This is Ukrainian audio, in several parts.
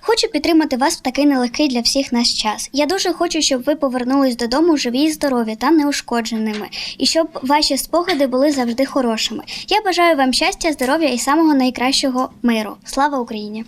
Хочу підтримати вас в такий нелегкий для всіх наш час. Я дуже хочу, щоб ви повернулись додому живі і здорові та неушкодженими, і щоб ваші спогади були завжди хорошими. Я бажаю вам щастя, здоров'я і самого найкращого миру. Слава Україні!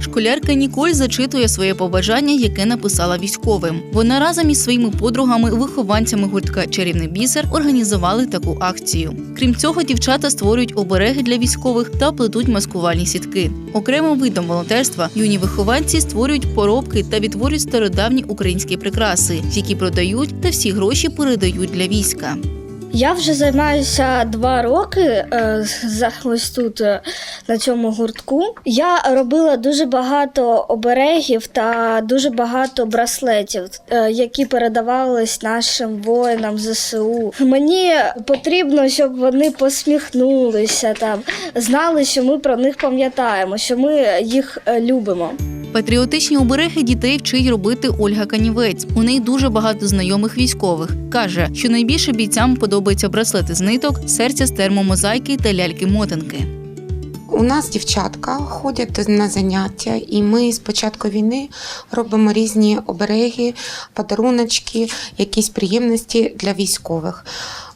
Школярка Ніколь зачитує своє побажання, яке написала військовим. Вона разом із своїми подругами, вихованцями гуртка Чарівний бісер організували таку акцію. Крім цього, дівчата створюють обереги для військових та плетуть маскувальні сітки. Окремим видом волонтерства юні вихованці створюють поробки та відтворюють стародавні українські прикраси, які продають та всі гроші передають для війська. Я вже займаюся два роки е, ось тут е, на цьому гуртку. Я робила дуже багато оберегів та дуже багато браслетів, е, які передавались нашим воїнам ЗСУ. Мені потрібно, щоб вони посміхнулися там, знали, що ми про них пам'ятаємо, що ми їх любимо. Патріотичні обереги дітей вчить робити Ольга Канівець. У неї дуже багато знайомих військових. Каже, що найбільше бійцям подобаються браслети з ниток, серця з термомозаїки та ляльки-мотанки. У нас дівчатка ходять на заняття, і ми з початку війни робимо різні обереги, подаруночки, якісь приємності для військових.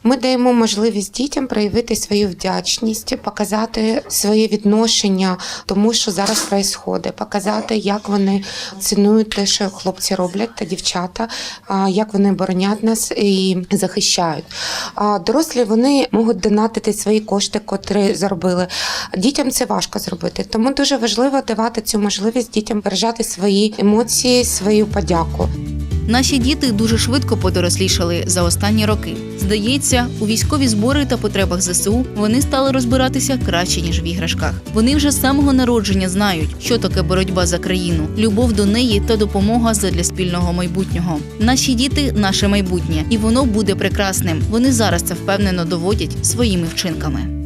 Ми даємо можливість дітям проявити свою вдячність, показати своє відношення тому, що зараз відбувається, показати, як вони цінують те, що хлопці роблять та дівчата, як вони боронять нас і захищають. Дорослі вони можуть донатити свої кошти, котрі заробили. Дітям це важко зробити, тому дуже важливо давати цю можливість дітям виражати свої емоції, свою подяку. Наші діти дуже швидко подорослішали за останні роки. Здається, у військові збори та потребах ЗСУ вони стали розбиратися краще ніж в іграшках. Вони вже з самого народження знають, що таке боротьба за країну, любов до неї та допомога задля спільного майбутнього. Наші діти наше майбутнє, і воно буде прекрасним. Вони зараз це впевнено доводять своїми вчинками.